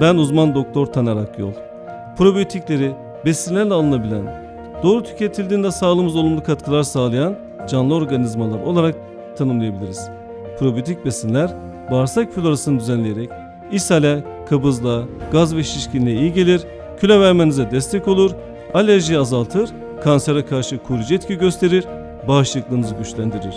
Ben uzman doktor Taner Akyol. Probiyotikleri besinlerle alınabilen, doğru tüketildiğinde sağlığımız olumlu katkılar sağlayan canlı organizmalar olarak tanımlayabiliriz. Probiyotik besinler bağırsak florasını düzenleyerek ishale, kabızlığa, gaz ve şişkinliğe iyi gelir, kilo vermenize destek olur, alerjiyi azaltır, kansere karşı koruyucu etki gösterir, bağışıklığınızı güçlendirir.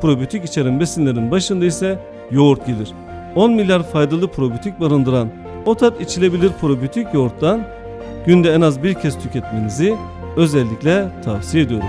Probiyotik içeren besinlerin başında ise yoğurt gelir. 10 milyar faydalı probiyotik barındıran o tat içilebilir probiyotik yoğurttan günde en az bir kez tüketmenizi özellikle tavsiye ediyorum.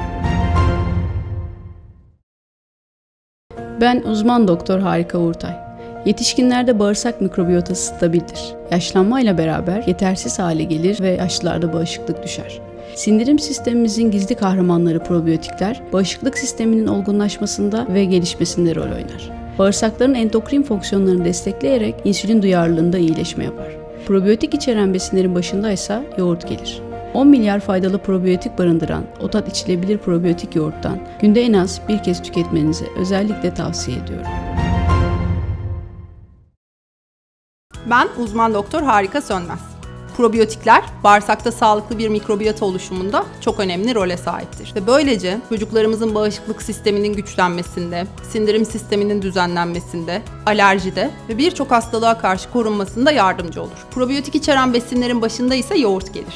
Ben uzman doktor Harika Uğurtay. Yetişkinlerde bağırsak mikrobiyotası stabildir. Yaşlanmayla beraber yetersiz hale gelir ve yaşlılarda bağışıklık düşer. Sindirim sistemimizin gizli kahramanları probiyotikler, bağışıklık sisteminin olgunlaşmasında ve gelişmesinde rol oynar. Bağırsakların endokrin fonksiyonlarını destekleyerek insülin duyarlılığında iyileşme yapar. Probiyotik içeren besinlerin başında ise yoğurt gelir. 10 milyar faydalı probiyotik barındıran o tat içilebilir probiyotik yoğurttan günde en az bir kez tüketmenizi özellikle tavsiye ediyorum. Ben uzman doktor Harika Sönmez. Probiyotikler bağırsakta sağlıklı bir mikrobiyota oluşumunda çok önemli role sahiptir. Ve böylece çocuklarımızın bağışıklık sisteminin güçlenmesinde, sindirim sisteminin düzenlenmesinde, alerjide ve birçok hastalığa karşı korunmasında yardımcı olur. Probiyotik içeren besinlerin başında ise yoğurt gelir.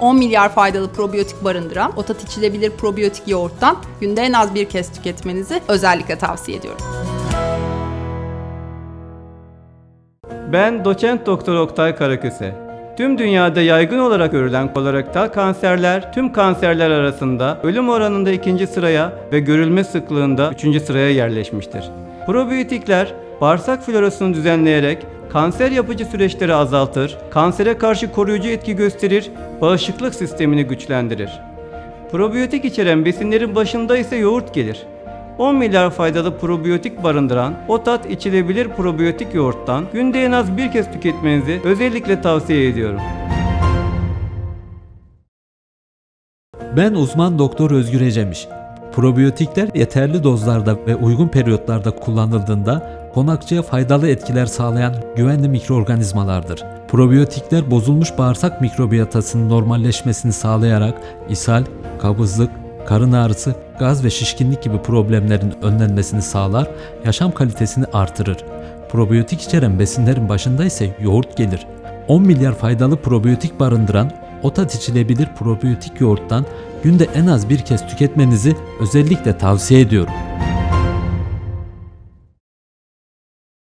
10 milyar faydalı probiyotik barındıran o tat içilebilir probiyotik yoğurttan günde en az bir kez tüketmenizi özellikle tavsiye ediyorum. Ben doçent doktor Oktay Karaköse. Tüm dünyada yaygın olarak görülen kolorektal kanserler tüm kanserler arasında ölüm oranında ikinci sıraya ve görülme sıklığında üçüncü sıraya yerleşmiştir. Probiyotikler bağırsak florasını düzenleyerek kanser yapıcı süreçleri azaltır, kansere karşı koruyucu etki gösterir, bağışıklık sistemini güçlendirir. Probiyotik içeren besinlerin başında ise yoğurt gelir. 10 milyar faydalı probiyotik barındıran o tat içilebilir probiyotik yoğurttan günde en az bir kez tüketmenizi özellikle tavsiye ediyorum. Ben uzman doktor Özgür Ecemiş. Probiyotikler yeterli dozlarda ve uygun periyotlarda kullanıldığında konakçıya faydalı etkiler sağlayan güvenli mikroorganizmalardır. Probiyotikler bozulmuş bağırsak mikrobiyotasının normalleşmesini sağlayarak ishal, kabızlık, karın ağrısı, gaz ve şişkinlik gibi problemlerin önlenmesini sağlar, yaşam kalitesini artırır. Probiyotik içeren besinlerin başında ise yoğurt gelir. 10 milyar faydalı probiyotik barındıran o tat içilebilir probiyotik yoğurttan günde en az bir kez tüketmenizi özellikle tavsiye ediyorum.